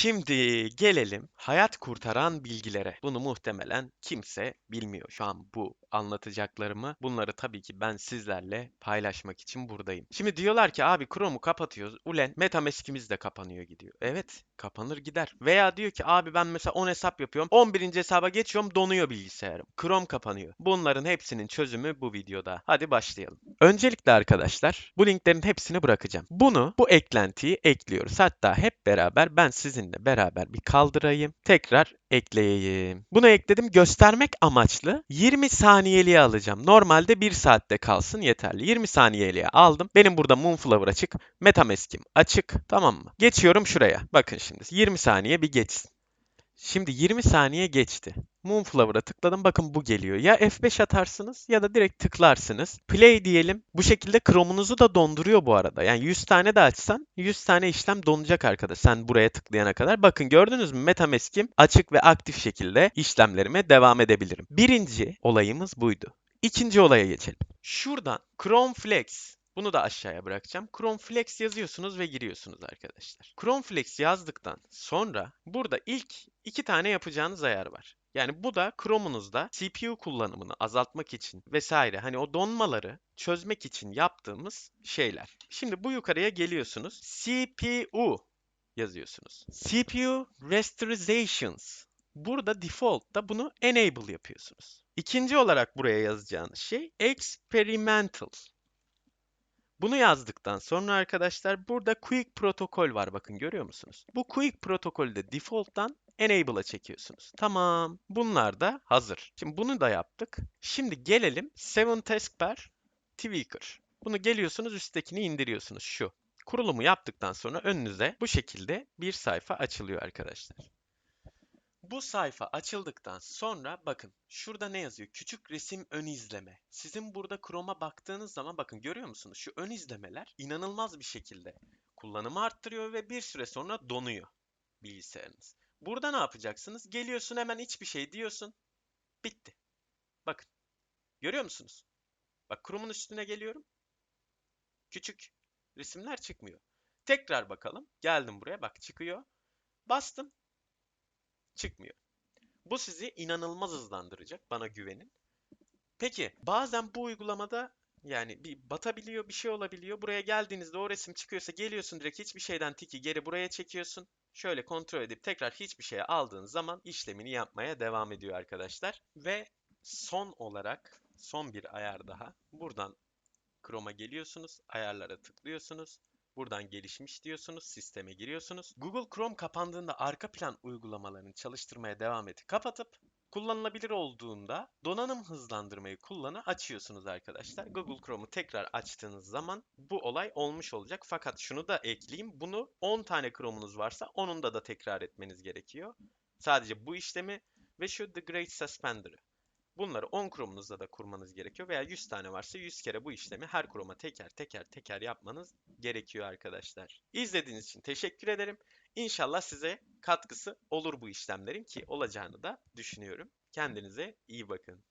Şimdi gelelim hayat kurtaran bilgilere. Bunu muhtemelen kimse bilmiyor şu an bu anlatacaklarımı. Bunları tabii ki ben sizlerle paylaşmak için buradayım. Şimdi diyorlar ki abi Chrome'u kapatıyoruz. Ulen MetaMask'imiz de kapanıyor gidiyor. Evet kapanır gider. Veya diyor ki abi ben mesela 10 hesap yapıyorum. 11. hesaba geçiyorum donuyor bilgisayarım. Chrome kapanıyor. Bunların hepsinin çözümü bu videoda. Hadi başlayalım. Öncelikle arkadaşlar bu linklerin hepsini bırakacağım. Bunu bu eklentiyi ekliyoruz. Hatta hep beraber ben sizinle beraber bir kaldırayım. Tekrar ekleyeyim. Bunu ekledim göstermek amaçlı 20 saniyeliğe alacağım. Normalde 1 saatte kalsın yeterli. 20 saniyeliğe aldım. Benim burada Moonflower açık. Metamask'im açık. Tamam mı? Geçiyorum şuraya. Bakın şimdi 20 saniye bir geçsin. Şimdi 20 saniye geçti. Moonflower'a tıkladım. Bakın bu geliyor. Ya F5 atarsınız ya da direkt tıklarsınız. Play diyelim. Bu şekilde Chrome'unuzu da donduruyor bu arada. Yani 100 tane de açsan 100 tane işlem donacak arkadaş. Sen buraya tıklayana kadar. Bakın gördünüz mü? Metamask'im açık ve aktif şekilde işlemlerime devam edebilirim. Birinci olayımız buydu. İkinci olaya geçelim. Şuradan Chrome Flex bunu da aşağıya bırakacağım. Chrome Flex yazıyorsunuz ve giriyorsunuz arkadaşlar. Chrome Flex yazdıktan sonra burada ilk iki tane yapacağınız ayar var. Yani bu da Chrome'unuzda CPU kullanımını azaltmak için vesaire hani o donmaları çözmek için yaptığımız şeyler. Şimdi bu yukarıya geliyorsunuz. CPU yazıyorsunuz. CPU Rasterizations. Burada default'ta bunu enable yapıyorsunuz. İkinci olarak buraya yazacağınız şey experimental. Bunu yazdıktan sonra arkadaşlar burada Quick protokol var bakın görüyor musunuz? Bu Quick protokolü de default'tan Enable'a çekiyorsunuz. Tamam. Bunlar da hazır. Şimdi bunu da yaptık. Şimdi gelelim 7 Taskbar Tweaker. Bunu geliyorsunuz üsttekini indiriyorsunuz şu. Kurulumu yaptıktan sonra önünüze bu şekilde bir sayfa açılıyor arkadaşlar. Bu sayfa açıldıktan sonra bakın şurada ne yazıyor? Küçük resim ön izleme. Sizin burada Chrome'a baktığınız zaman bakın görüyor musunuz? Şu ön izlemeler inanılmaz bir şekilde kullanımı arttırıyor ve bir süre sonra donuyor bilgisayarınız. Burada ne yapacaksınız? Geliyorsun hemen hiçbir şey diyorsun. Bitti. Bakın. Görüyor musunuz? Bak Chrome'un üstüne geliyorum. Küçük resimler çıkmıyor. Tekrar bakalım. Geldim buraya. Bak çıkıyor. Bastım çıkmıyor. Bu sizi inanılmaz hızlandıracak. Bana güvenin. Peki bazen bu uygulamada yani bir batabiliyor, bir şey olabiliyor. Buraya geldiğinizde o resim çıkıyorsa geliyorsun direkt hiçbir şeyden tiki geri buraya çekiyorsun. Şöyle kontrol edip tekrar hiçbir şeye aldığın zaman işlemini yapmaya devam ediyor arkadaşlar. Ve son olarak son bir ayar daha. Buradan Chrome'a geliyorsunuz, ayarlara tıklıyorsunuz. Buradan gelişmiş diyorsunuz, sisteme giriyorsunuz. Google Chrome kapandığında arka plan uygulamalarını çalıştırmaya devam edip kapatıp kullanılabilir olduğunda donanım hızlandırmayı kullanı açıyorsunuz arkadaşlar. Google Chrome'u tekrar açtığınız zaman bu olay olmuş olacak. Fakat şunu da ekleyeyim. Bunu 10 tane Chrome'unuz varsa onunda da tekrar etmeniz gerekiyor. Sadece bu işlemi ve şu The Great Suspender'ı. Bunları 10 Chrome'unuzda da kurmanız gerekiyor veya 100 tane varsa 100 kere bu işlemi her Chrome'a teker teker teker yapmanız gerekiyor arkadaşlar. İzlediğiniz için teşekkür ederim. İnşallah size katkısı olur bu işlemlerin ki olacağını da düşünüyorum. Kendinize iyi bakın.